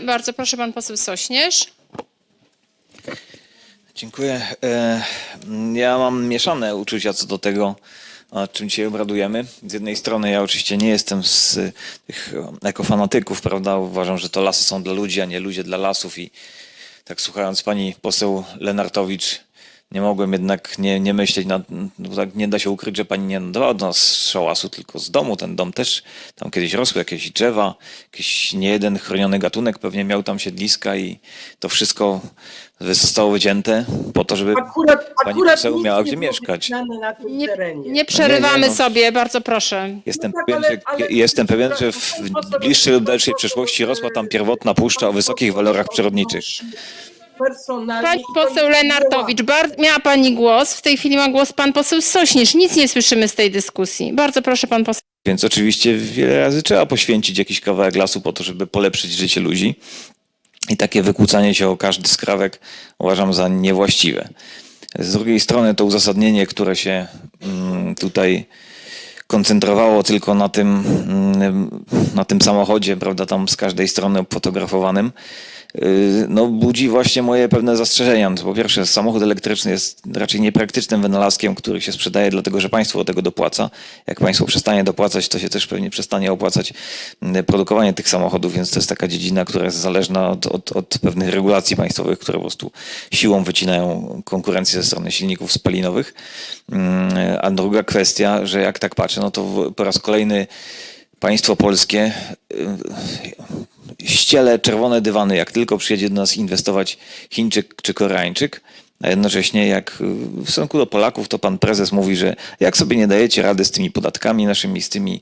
Bardzo proszę, pan poseł Sośnierz. Dziękuję. E, Ja mam mieszane uczucia co do tego, nad czym dzisiaj obradujemy. Z jednej strony ja oczywiście nie jestem z tych ekofanatyków, prawda? Uważam, że to lasy są dla ludzi, a nie ludzie dla lasów i tak słuchając pani poseł Lenartowicz, nie mogłem jednak nie, nie myśleć, nad, no tak nie da się ukryć, że pani nie nadawała do nas szałasu, tylko z domu. Ten dom też, tam kiedyś rosły jakieś drzewa, jakiś nie jeden chroniony gatunek pewnie miał tam siedliska i to wszystko zostało wycięte po to, żeby Akurat, pani akurat poseł miała gdzie mieszkać. na tym Nie, terenie. nie przerywamy Nie, nie, no. sobie, bardzo proszę. Jestem No tak, pewien, ale- że, ale- jestem pewien, że w bliższej lub dalszej przyszłości rosła tam pierwotna puszcza o wysokich walorach przyrodniczych. Personalnie Pani poseł Lenartowicz, bar- miała pani głos, w tej chwili ma głos pan poseł Sośnierz. Nic nie słyszymy z tej dyskusji. Bardzo proszę, pan poseł. Więc oczywiście wiele razy trzeba poświęcić jakiś kawałek lasu po to, żeby polepszyć życie ludzi. I takie wykłócanie się o każdy skrawek uważam za niewłaściwe. Z drugiej strony to uzasadnienie, które się mm, tutaj koncentrowało tylko na tym, mm, na tym samochodzie, prawda, tam z każdej strony fotografowanym, no budzi właśnie moje pewne zastrzeżenia. No, Po pierwsze, samochód elektryczny jest raczej niepraktycznym wynalazkiem, który się sprzedaje dlatego, że państwo do tego dopłaca. Jak państwo przestanie dopłacać, to się też pewnie przestanie opłacać mm, produkowanie tych samochodów, więc to jest taka dziedzina, która jest zależna od, od, od pewnych regulacji państwowych, które po prostu siłą wycinają konkurencję ze strony silników spalinowych. Mm, A druga kwestia, że jak tak patrzę, no to po raz kolejny państwo polskie y, ściele czerwone dywany, jak tylko przyjedzie do nas inwestować Chińczyk czy Koreańczyk. A jednocześnie jak y, w stosunku do Polaków, to pan prezes mówi, że jak sobie nie dajecie rady z tymi podatkami naszymi, z tymi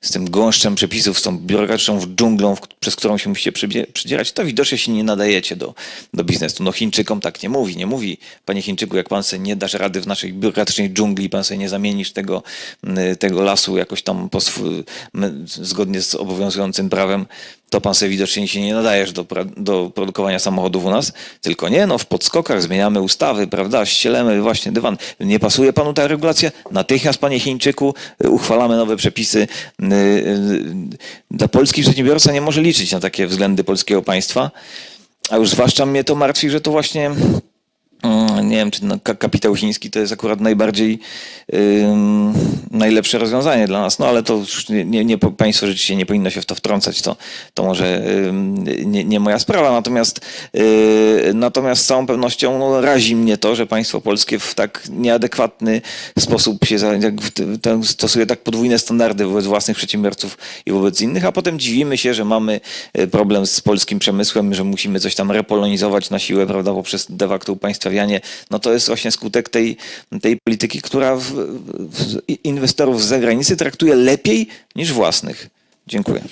z tym gąszczem przepisów, z tą biurokratyczną dżunglą, przez którą się musicie przedzierać, to widocznie się nie nadajecie do, do biznesu. No Chińczykom tak nie mówi. Nie mówi, panie Chińczyku, jak pan sobie nie dasz rady w naszej biurokratycznej dżungli, pan sobie nie zamienisz tego, y, tego lasu jakoś tam m- zgodnie z obowiązującym prawem, to pan sobie widocznie się nie nadajesz do, do produkowania samochodów u nas, tylko nie, no w podskokach zmieniamy ustawy, prawda, ścielemy właśnie dywan. Nie pasuje panu ta regulacja? Natychmiast, panie Chińczyku, y, uchwalamy nowe przepisy. Y, y, Dla polski przedsiębiorca nie może liczyć na takie względy polskiego państwa, a już zwłaszcza mnie to martwi, że to właśnie Nie wiem, czy no, ka- kapitał chiński to jest akurat najbardziej najlepsze rozwiązanie dla nas, no ale to już nie, nie, nie, państwo rzeczywiście nie powinno się w to wtrącać, to, to może nie, nie moja sprawa, natomiast, yy, natomiast z całą pewnością no, razi mnie to, że państwo polskie w tak nieadekwatny sposób się stosuje tak podwójne standardy wobec własnych przedsiębiorców i wobec innych, a potem dziwimy się, że mamy y, problem z polskim przemysłem, że musimy coś tam repolonizować na siłę, prawda, poprzez de facto upaństwawianie. No to jest właśnie skutek tej, tej polityki, która w, w, inwestorów z zagranicy traktuje lepiej niż własnych. Dziękuję.